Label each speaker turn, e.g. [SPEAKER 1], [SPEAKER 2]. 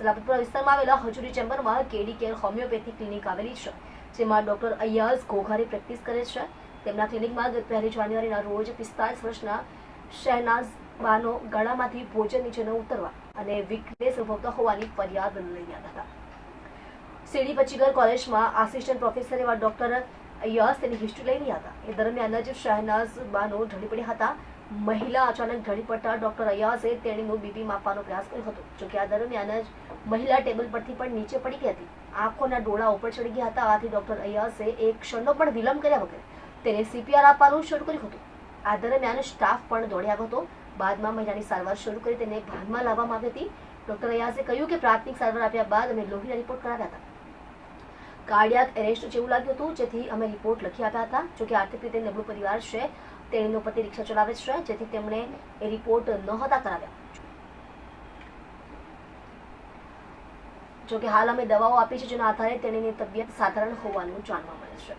[SPEAKER 1] સલાબતપુરા વિસ્તારમાં આવેલા હજુરી ચેમ્બરમાં કેડી કેર હોમિયોપેથી ક્લિનિક આવેલી છે, જેમાં ડોક્ટર અયાઝ ઘોઘારી પ્રેક્ટિસ કરે છે. તેમના ક્લિનિકમાં ગત પહેલી જાન્યુઆરીના રોજ પિસ્તાલીસ વર્ષના શહેનાઝ બાનો ગળામાંથી ભોજન નીચેનો ઉતરવા અને વીકનેસ અનુભવતા હોવાની ફરિયાદ લઈ આવ્યા હતા. સીડી પચીગર કોલેજમાં આસિસ્ટન્ટ પ્રોફેસર એવા ડોક્ટર યસ તેની હિસ્ટ્રી લઈ રહ્યા હતા. એ દરમિયાન જ શહેનાઝ બાનો ઢળી પડ્યા હતા. મહિલા અચાનક ઢળી પડતા ડોક્ટર અય્યાસે તેણીનું બીપી માપવાનો પ્રયાસ કર્યો હતો. જોકે આ દરમિયાન જ મહિલા ટેબલ પરથી પણ નીચે પડી ગઈ હતી. આંખોના ડોળા ઉપર ચડી ગયા હતા. આથી ડોક્ટર અય્યાસે એક ક્ષણનો પણ વિલંબ કર્યા વગર તેને સીપીઆર આપવાનું શરૂ કર્યું હતું. આ દરમિયાન સ્ટાફ પણ દોડ્યા હતો. બાદમાં મહિલાની સારવાર શરૂ કરી તેને ભાનમાં લાવવામાં આવી હતી. ડોક્ટર અયાઝે કહ્યું કે પ્રાથમિક સારવાર આપ્યા બાદ અમે લોહીના રિપોર્ટ કરાવ્યા હતા. કાર્ડિયાક એરેસ્ટ જેવું લાગ્યું હતું, જેથી અમે રિપોર્ટ લખી આપ્યા હતા. જોકે આર્થિક રીતે નબળું પરિવાર છે. તેણીનો પતિ રિક્ષા ચલાવે છે, જેથી તેમણે એ રિપોર્ટ નહોતા કરાવ્યા. જોકે હાલ અમે દવાઓ આપી છે, જેના આધારે તેણીની તબિયત સાધારણ હોવાનું જાણવા મળે છે.